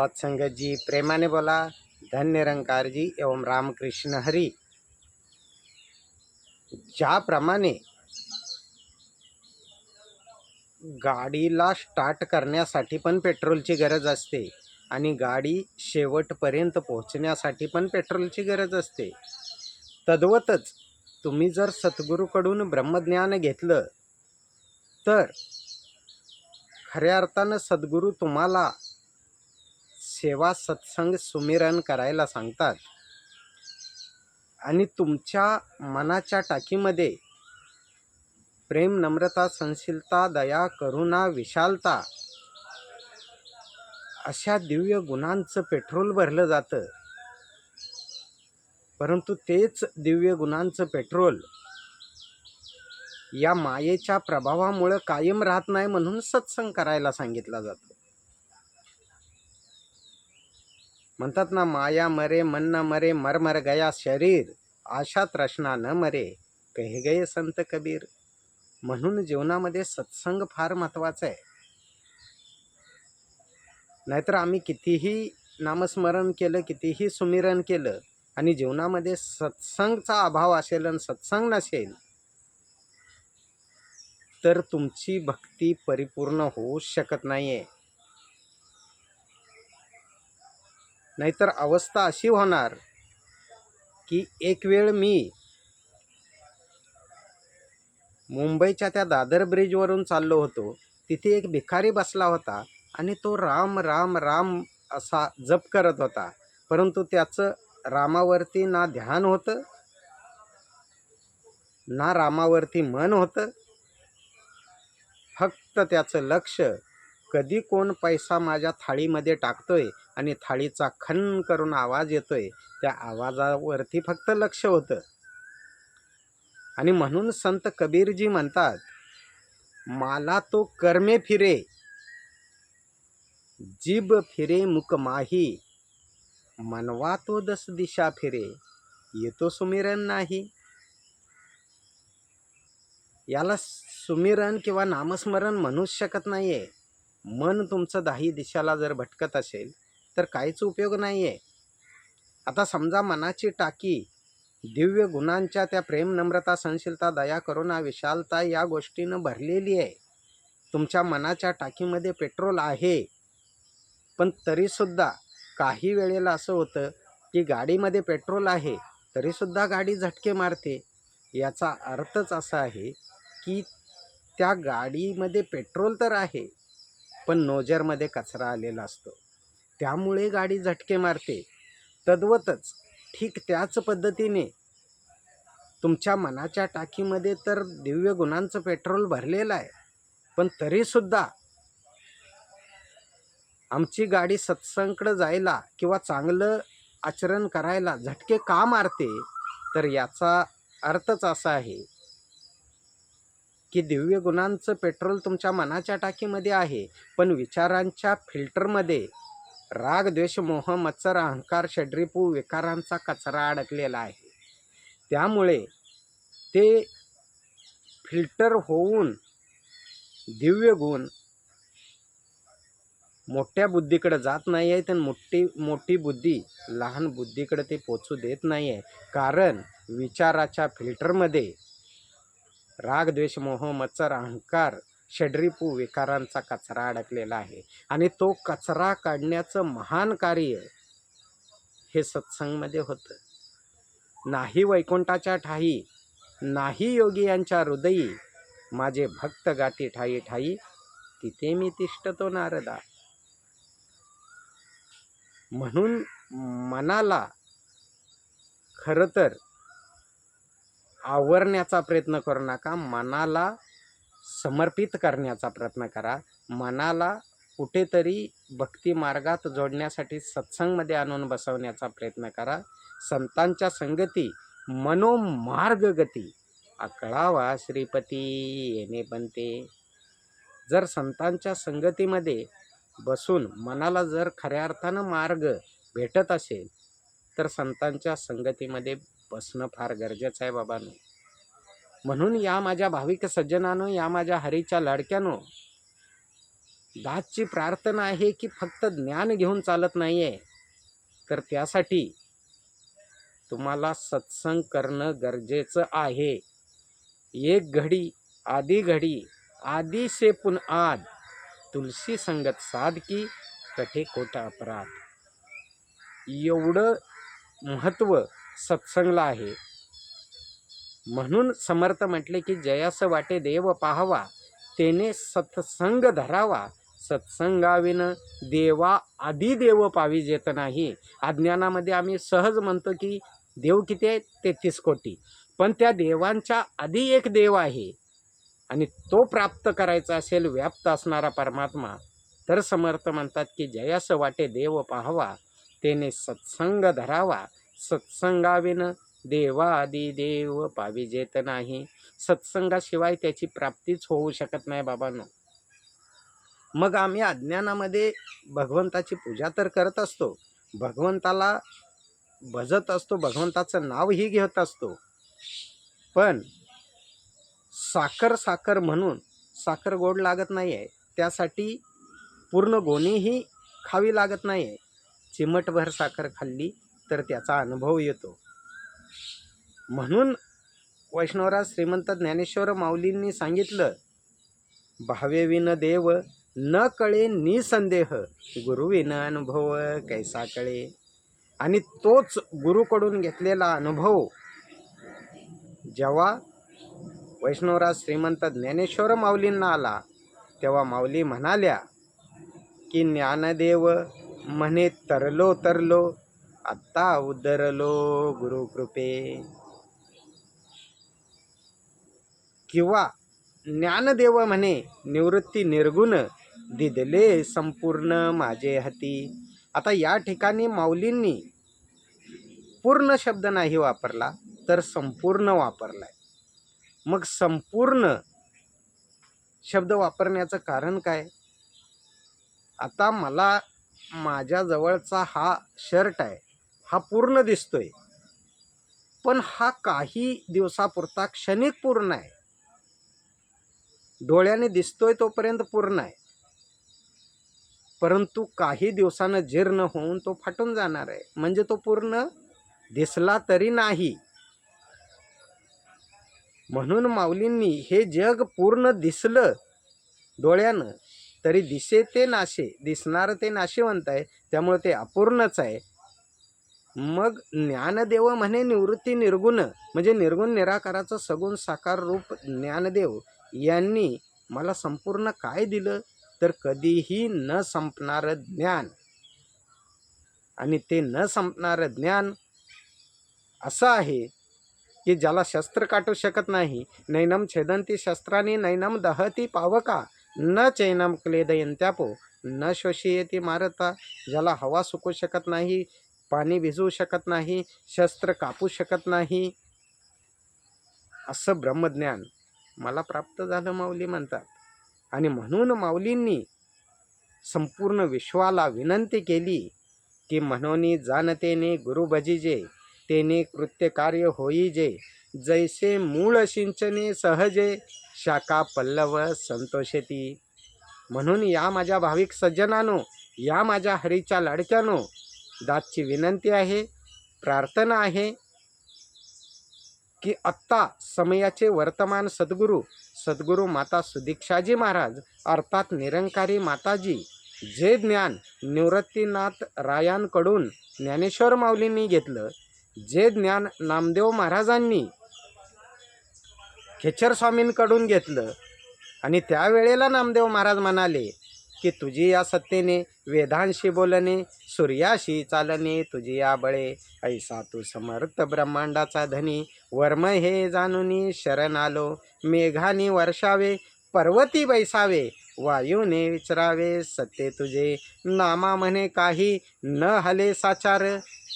सत्संगत जी प्रेमाने बोला धन निरंकार जी एवं रामकृष्ण हरी। ज्याप्रमाणे गाडीला स्टार्ट करण्यासाठी पण पेट्रोलची गरज असते आणि गाडी शेवटपर्यंत पोहोचण्यासाठी पण पेट्रोलची गरज असते. तद्वतच तुम्ही जर सद्गुरूकडून ब्रह्मज्ञान घेतलं तर खऱ्या अर्थानं सद्गुरू तुम्हाला सेवा सत्संग सुमिरन करायला सांगतात. आणि तुमच्या मनाच्या टाकीमध्ये प्रेम नम्रता संशीलता दया करुणा विशालता अशा दिव्य गुणांचं पेट्रोल भरलं जातं. परंतु तेच दिव्य गुणांचं पेट्रोल या मायेच्या प्रभावामुळं कायम राहत नाही म्हणून सत्संग करायला सांगितला जातो. म्हणतात ना माया मरे मन न मरे मर मर गया शरीर. आशा तृष्णा न मरे कहे गये संत कबीर. म्हणून जीवनामध्ये सत्संग फार महत्त्वाचा आहे. नाहीतर आम्ही कितीही नामस्मरण केलं कितीही सुमिरण केलं आणि जीवनामध्ये सत्संगचा अभाव असेल आणि सत्संग नसेल तर तुमची भक्ती परिपूर्ण होऊ शकत नाही आहे नाहीतर अवस्था अशी होणार की एक वेळ मी मुंबईच्या त्या दादर ब्रिजवरून चाललो होतो. तिथे एक भिखारी बसला होता आणि तो राम राम राम असा जप करत होता. परंतु त्याचं रामावरती ना ध्यान होतं ना रामावरती मन होतं. फक्त त्याचं लक्ष कधी कोण पैसा माझ्या थाळीमध्ये टाकतोय आणि थाळीचा खन करून आवाज येतोय त्या आवाजावरती फक्त लक्ष होतं. आणि म्हणून संत कबीरजी म्हणतात मला तो कर्मे फिरे जीभ फिरे मुक माही मनवा तो दस दिशा फिरे येतो सुमिरन नाही. याला सुमिरन किंवा नामस्मरण म्हणूच शकत नाही आहे मन तुमचं दाही दिशाला जर भटकत असेल तर काहीच उपयोग नाही आहे आता समजा मनाची टाकी दिव्य गुणांच्या त्या प्रेम नम्रता सहनशीलता दया करुणा विशालता या गोष्टीनं भरलेली आहे. तुमच्या मनाच्या टाकीमध्ये पेट्रोल आहे. पण तरीसुद्धा काही वेळेला असं होतं की गाडीमध्ये पेट्रोल आहे तरीसुद्धा गाडी झटके मारते. याचा अर्थच असा आहे की त्या गाडीमध्ये पेट्रोल तर आहे पण नोजरमध्ये कचरा आलेला असतो. त्यामुळे गाडी झटके मारते. तद्वतच ठीक त्याच पद्धतीने तुमच्या मनाच्या टाकीमध्ये तर दिव्य गुणांचं पेट्रोल भरलेलं आहे. पण तरीसुद्धा आमची गाडी सत्संगकडं जायला किंवा चांगलं आचरण करायला झटके का मारते? तर याचा अर्थच असा आहे की दिव्य गुणांचं पेट्रोल तुमच्या मनाच्या टाकीमध्ये आहे. पण विचारांच्या फिल्टरमध्ये राग द्वेष मोह मत्सर अहंकार षड्रिपू विकारांचा कचरा अडकलेला आहे. त्यामुळे ते फिल्टर होऊन दिव्य गुण मोठ्या बुद्धीकडे जात नाही आहे तर मोठी मोठी बुद्धी लहान बुद्धीकडे ते पोचू देत नाही आहे कारण विचाराच्या फिल्टरमध्ये राग द्वेष मोह मत्सर अहंकार षड्रिपू विकारांचा कचरा अडकलेला आहे. आणि तो कचरा काढण्याचं महान कार्य हे सत्संगमध्ये होतं. नाही वैकुंठाच्या ठाई नाही योगी यांच्या हृदयी माझे भक्त गाती ठाई ठाई तिथे मी तिष्ठतो नारदा. म्हणून मनाला खरं तर आवरण्याचा प्रयत्न करू नका. मनाला समर्पित करण्याचा प्रयत्न करा. मनाला कुठेतरी भक्ती मार्गात जोडण्यासाठी सत्संगमध्ये आणून बसवण्याचा प्रयत्न करा. संतांच्या संगती मनोमार्ग गती. अकळावा श्रीपती येणे बनते. जर संतांच्या संगतीमध्ये बसून मनाला जर खऱ्या अर्थानं मार्ग भेटत असेल तर संतांच्या संगतीमध्ये बसणं फार गरजेचं आहे बाबांनो. म्हणून या माझ्या भाविक सज्जनानो या माझ्या हरीच्या लाडक्यानं दासची प्रार्थना आहे की फक्त ज्ञान घेऊन चालत नाही आहे तर त्यासाठी तुम्हाला सत्संग करणं गरजेचं आहे. एक घडी आधी घडी आधी से पुन आद तुलसी संगत साधकी कठे कोटा अपराध. एवढं महत्त्व सत्संगला आहे. म्हणून समर्थ म्हटले की जयास वाटे देव पाहावा तेने सत्संग धरावा. सत्संगाविन देवा आधी देव पावी जेत नाही. अज्ञानामध्ये आम्ही सहज म्हणतो की देव किती आहेत? तेहतीस कोटी. पण त्या देवांच्या आधी एक देव आहे. आणि तो प्राप्त करायचा असेल व्याप्त असणारा परमात्मा. तर समर्थ म्हणतात की जयास वाटे देव पाहावा तेने सत्संग धरावा. सत्संगाविन देवादी देव पाविजेत नाही. सत्संगाशिवाय त्याची प्राप्तीच होऊ शकत नाही बाबांनो. मग आम्ही अज्ञानामध्ये भगवंताची पूजा तर करत असतो. भगवंताला भजत असतो भगवंताचं नावही घेत असतो. पण साखर साखर म्हणून साखर गोड लागत नाही आहे त्यासाठी पूर्ण गोणीही खावी लागत नाही आहे चिमटभर साखर खाल्ली तर त्याचा अनुभव येतो. म्हणून वैष्णवराज श्रीमंत ज्ञानेश्वर माऊलींनी सांगितलं भावेविन देव न कळे निसंदेह गुरुविन अनुभव कैसा कळे. आणि तोच गुरुकडून घेतलेला अनुभव जेव्हा वैष्णवराज श्रीमंत ज्ञानेश्वर माऊलींना आला तेव्हा माऊली म्हणाल्या की ज्ञानदेव म्हणे तरलो तरलो आत्ता उदरलो गुरुकृपे. किंवा ज्ञानदेव म्हणे निवृत्ती निर्गुण दिदले संपूर्ण माझे हाती. आता या ठिकाणी माऊलींनी पूर्ण शब्द नाही वापरला तर संपूर्ण वापरला आहे मग संपूर्ण शब्द वापरण्याचं कारण काय? आता मला माझ्या जवळचा हा शर्ट आहे. हा पूर्ण दिसतोय. पण हा काही दिवसापुरता क्षणिक पूर्ण आहे. डोळ्याने दिसतोय तोपर्यंत पूर्ण आहे. परंतु काही दिवसानं जीर्ण होऊन तो फाटून जाणार आहे. म्हणजे तो पूर्ण दिसला तरी नाही. म्हणून माऊलींनी हे जग पूर्ण दिसलं डोळ्यानं तरी दिसे ते नाशे दिसणारं ते नाशेवंत आहे. त्यामुळे ते अपूर्णच आहे. मग ज्ञानदेव म्हणे निवृत्ती निर्गुण म्हणजे निर्गुण निराकाराचं सगुण साकार रूप ज्ञानदेव यांनी मला संपूर्ण काय दिलं? तर कधीही न संपणारं ज्ञान. आणि ते न संपणारं ज्ञान असं आहे की ज्याला शस्त्र काटू शकत नाही. नैनम छेदंती शस्त्राने नैनम दहती पावका न चैनम क्लेदयंत्यापो न शोषयती मारता ज्याला हवा सुकू शकत नाही पाणी भिजवू शकत नाही शस्त्र कापू शकत नाही असं ब्रह्मज्ञान मला प्राप्त झालं माऊली म्हणतात. आणि म्हणून माऊलींनी संपूर्ण विश्वाला विनंती केली की म्हणून जाणतेने गुरु भजीजे तेने कृत्य कार्य होईजे. जैसे मूळ सिंचने सहजे शाखा पल्लव संतोषेती. म्हणून या माझ्या भाविक सज्जनानो या माझ्या हरीच्या लाडक्यानो दातची विनंती आहे प्रार्थना आहे की आत्ता समयाचे वर्तमान सद्गुरू सद्गुरू माता सुदीक्षाजी महाराज अर्थात निरंकारी माताजी जे ज्ञान निवृत्तीनाथ रायांकडून ज्ञानेश्वर माऊलींनी घेतलं जे ज्ञान नामदेव महाराजांनी खेचर स्वामींकडून घेतलं आणि त्यावेळेला नामदेव महाराज म्हणाले की तुझी या सत्तेने वेदांशी बोलणे सूर्याशी चालणे तुझी या बळे. ऐसा तू समर्थ ब्रह्मांडाचा धनी. वर्म हे जाणूनी शरण आलो. मेघानी वर्षावे पर्वती बैसावे. वायूने विचरावे सत्य तुझे. नामा म्हणे काही न हले साचार.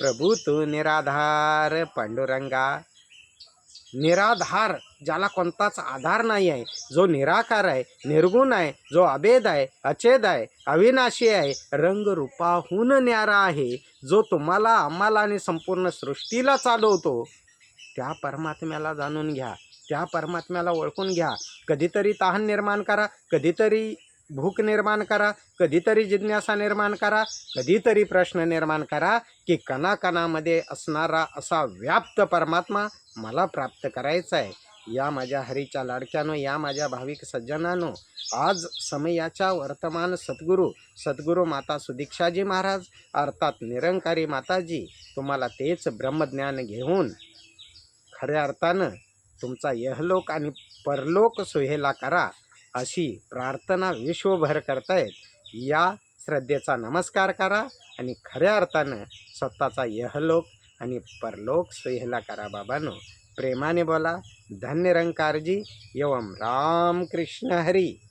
प्रभू तू निराधार पांडुरंगा. निराधार ज्याला कोणताच आधार नाही आहे. जो निराकार आहे निर्गुण आहे जो अभेद आहे अचेद आहे अविनाशी आहे रंगरूपाहून न्यारा आहे जो तुम्हाला आम्हाला आणि संपूर्ण सृष्टीला चालवतो त्या परमात्म्याला जाणून घ्या त्या परमात्म्याला ओळखून घ्या. कधीतरी तहान निर्माण करा कधीतरी भूक निर्माण करा कधीतरी जिज्ञासा निर्माण करा कधीतरी प्रश्न निर्माण करा की कणाकणामध्ये असणारा असा व्याप्त परमात्मा मला प्राप्त करायचा आहे. या माझ्या हरीच्या लाडक्यानो या माझ्या भाविक सज्जनानो आज समयाच्या वर्तमान सद्गुरू सद्गुरू माता सुदीक्षाजी महाराज अर्थात निरंकारी माताजी तुम्हाला तेच ब्रह्मज्ञान घेऊन खऱ्या अर्थानं तुमचा यहलोक आणि परलोक सुहेला करा. अशी प्रार्थना विश्वभर करतायत. या श्रद्धेचा नमस्कार करा आणि खऱ्या अर्थानं स्वतःचा यहलोक आणि परलोक सुहेला करा बाबानो. प्रेमाने बोला. धन्य रंकारजी एवम राम कृष्ण हरी.